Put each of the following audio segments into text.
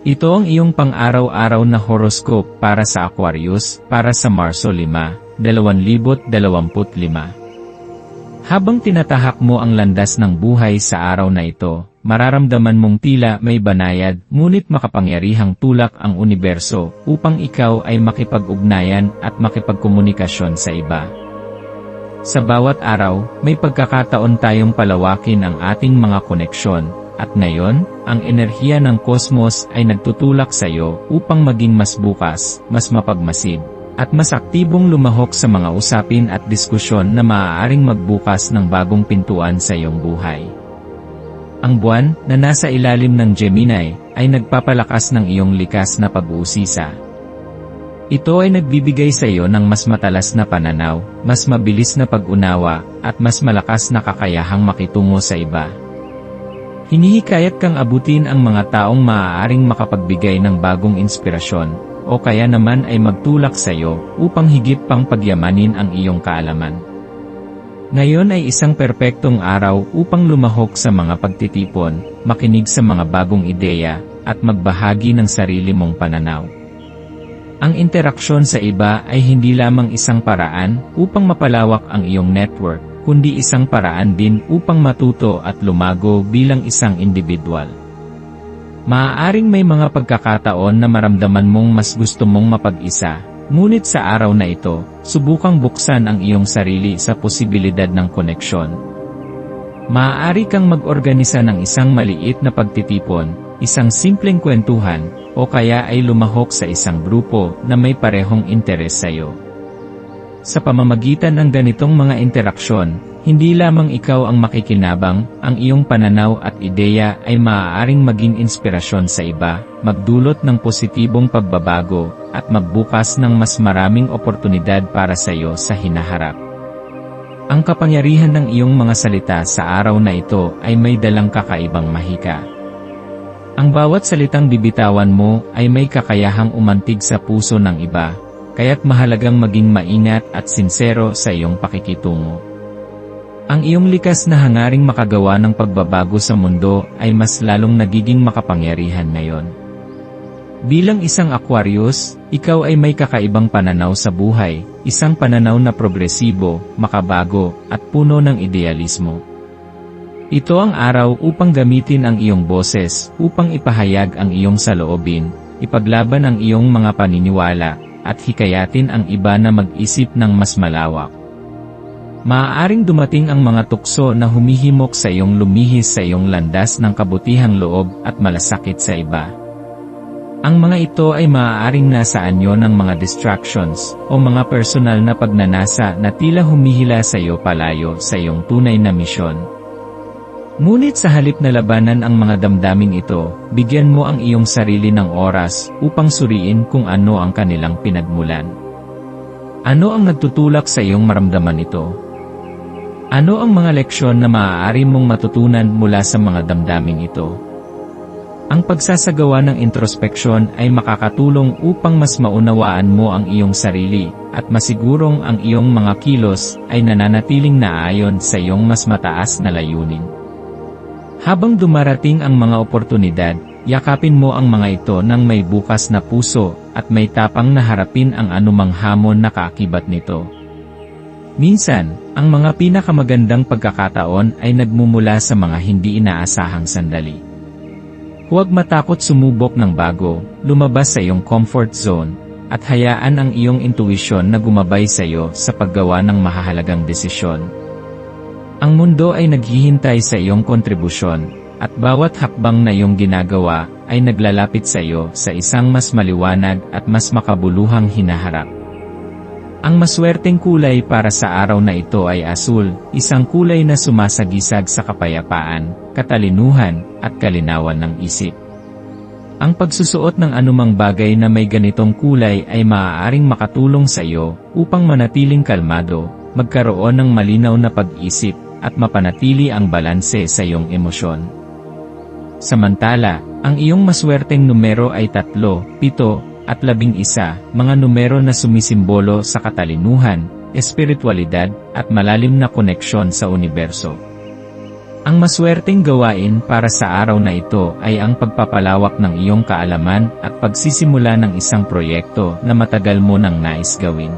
Ito ang iyong pang-araw-araw na horoscope para sa Aquarius, para sa Marso 5, 2025. Habang tinatahak mo ang landas ng buhay sa araw na ito, mararamdaman mong tila may banayad, ngunit makapangyarihang tulak ang universo upang ikaw ay makipag-ugnayan at makipagkomunikasyon sa iba. Sa bawat araw, may pagkakataon tayong palawakin ang ating mga koneksyon, at ngayon, ang enerhiya ng kosmos ay nagtutulak sa iyo upang maging mas bukas, mas mapagmasid, at mas aktibong lumahok sa mga usapin at diskusyon na maaaring magbukas ng bagong pintuan sa iyong buhay. Ang buwan, na nasa ilalim ng Gemini, ay nagpapalakas ng iyong likas na pag-uusisa. Ito ay nagbibigay sa iyo ng mas matalas na pananaw, mas mabilis na pag-unawa, at mas malakas na kakayahang makitungo sa iba. Hinihikayat kang abutin ang mga taong maaaring makapagbigay ng bagong inspirasyon, o kaya naman ay magtulak sa iyo upang higit pang pagyamanin ang iyong kaalaman. Ngayon ay isang perpektong araw upang lumahok sa mga pagtitipon, makinig sa mga bagong ideya, at magbahagi ng sarili mong pananaw. Ang interaksyon sa iba ay hindi lamang isang paraan upang mapalawak ang iyong network, kundi isang paraan din upang matuto at lumago bilang isang individual. Maaaring may mga pagkakataon na maramdaman mong mas gusto mong mapag-isa, ngunit sa araw na ito, subukang buksan ang iyong sarili sa posibilidad ng koneksyon. Maaari kang mag-organisa ng isang maliit na pagtitipon, isang simpleng kwentuhan, o kaya ay lumahok sa isang grupo na may parehong interes sa iyo. Sa pamamagitan ng ganitong mga interaksyon, hindi lamang ikaw ang makikinabang, ang iyong pananaw at ideya ay maaaring maging inspirasyon sa iba, magdulot ng positibong pagbabago, at magbukas ng mas maraming oportunidad para sa iyo sa hinaharap. Ang kapangyarihan ng iyong mga salita sa araw na ito ay may dalang kakaibang mahika. Ang bawat salitang bibitawan mo ay may kakayahang umantig sa puso ng iba, kaya't mahalagang maging maingat at sinsero sa iyong pakikitungo. Ang iyong likas na hangaring makagawa ng pagbabago sa mundo ay mas lalong nagiging makapangyarihan ngayon. Bilang isang Aquarius, ikaw ay may kakaibang pananaw sa buhay, isang pananaw na progresibo, makabago, at puno ng idealismo. Ito ang araw upang gamitin ang iyong boses, upang ipahayag ang iyong saloobin, ipaglaban ang iyong mga paniniwala, at hikayatin ang iba na mag-isip ng mas malawak. Maaaring dumating ang mga tukso na humihimok sa iyong lumihis sa iyong landas ng kabutihang loob at malasakit sa iba. Ang mga ito ay maaaring nasa anyo ng mga distractions o mga personal na pagnanasa na tila humihila sa iyo palayo sa iyong tunay na misyon. Ngunit sa halip na labanan ang mga damdaming ito, bigyan mo ang iyong sarili ng oras upang suriin kung ano ang kanilang pinagmulan. Ano ang nagtutulak sa iyong maramdaman ito? Ano ang mga leksyon na maaari mong matutunan mula sa mga damdaming ito? Ang pagsasagawa ng introspeksyon ay makakatulong upang mas maunawaan mo ang iyong sarili, at masigurong ang iyong mga kilos ay nananatiling naayon sa iyong mas mataas na layunin. Habang dumarating ang mga oportunidad, yakapin mo ang mga ito ng may bukas na puso, at may tapang na harapin ang anumang hamon na kaakibat nito. Minsan, ang mga pinakamagandang pagkakataon ay nagmumula sa mga hindi inaasahang sandali. Huwag matakot sumubok ng bago, lumabas sa iyong comfort zone, at hayaan ang iyong intuisyon na gumabay sa iyo sa paggawa ng mahahalagang desisyon. Ang mundo ay naghihintay sa iyong kontribusyon, at bawat hakbang na iyong ginagawa ay naglalapit sa iyo sa isang mas maliwanag at mas makabuluhang hinaharap. Ang maswerteng kulay para sa araw na ito ay asul, isang kulay na sumasagisag sa kapayapaan, katalinuhan, at kalinawan ng isip. Ang pagsusuot ng anumang bagay na may ganitong kulay ay maaaring makatulong sa iyo upang manatiling kalmado, magkaroon ng malinaw na pag-isip, at mapanatili ang balanse sa iyong emosyon. Samantala, ang iyong maswerteng numero ay tatlo, pito, at labing isa, mga numero na sumisimbolo sa katalinuhan, espiritualidad, at malalim na koneksyon sa universo. Ang maswerteng gawain para sa araw na ito ay ang pagpapalawak ng iyong kaalaman at pagsisimula ng isang proyekto na matagal mo nang nais gawin.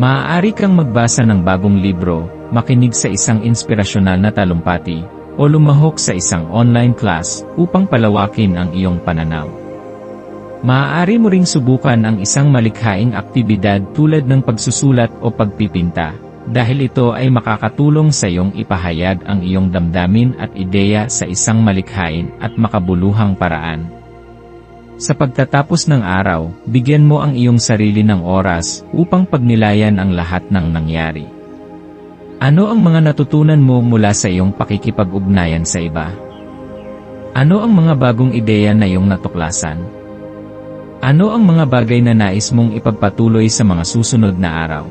Maaari kang magbasa ng bagong libro, makinig sa isang inspirasyonal na talumpati, o lumahok sa isang online class upang palawakin ang iyong pananaw. Maaari mo ring subukan ang isang malikhaing aktibidad tulad ng pagsusulat o pagpipinta, dahil ito ay makakatulong sa iyong ipahayag ang iyong damdamin at ideya sa isang malikhain at makabuluhang paraan. Sa pagtatapos ng araw, bigyan mo ang iyong sarili ng oras upang pagnilayan ang lahat ng nangyari. Ano ang mga natutunan mo mula sa iyong pakikipag-ugnayan sa iba? Ano ang mga bagong ideya na iyong natuklasan? Ano ang mga bagay na nais mong ipagpatuloy sa mga susunod na araw?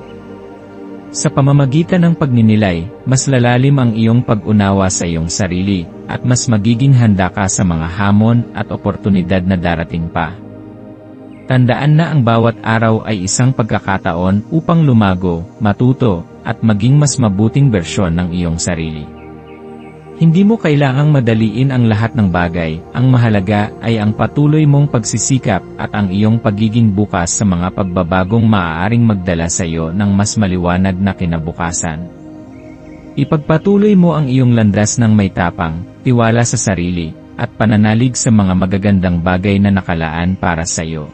Sa pamamagitan ng pagninilay, mas lalalim ang iyong pag-unawa sa iyong sarili, at mas magiging handa ka sa mga hamon at oportunidad na darating pa. Tandaan na ang bawat araw ay isang pagkakataon upang lumago, matuto, at maging mas mabuting bersyon ng iyong sarili. Hindi mo kailangang madaliin ang lahat ng bagay, ang mahalaga ay ang patuloy mong pagsisikap at ang iyong pagiging bukas sa mga pagbabagong maaaring magdala sa iyo ng mas maliwanag na kinabukasan. Ipagpatuloy mo ang iyong landas ng may tapang, tiwala sa sarili, at pananalig sa mga magagandang bagay na nakalaan para sa iyo.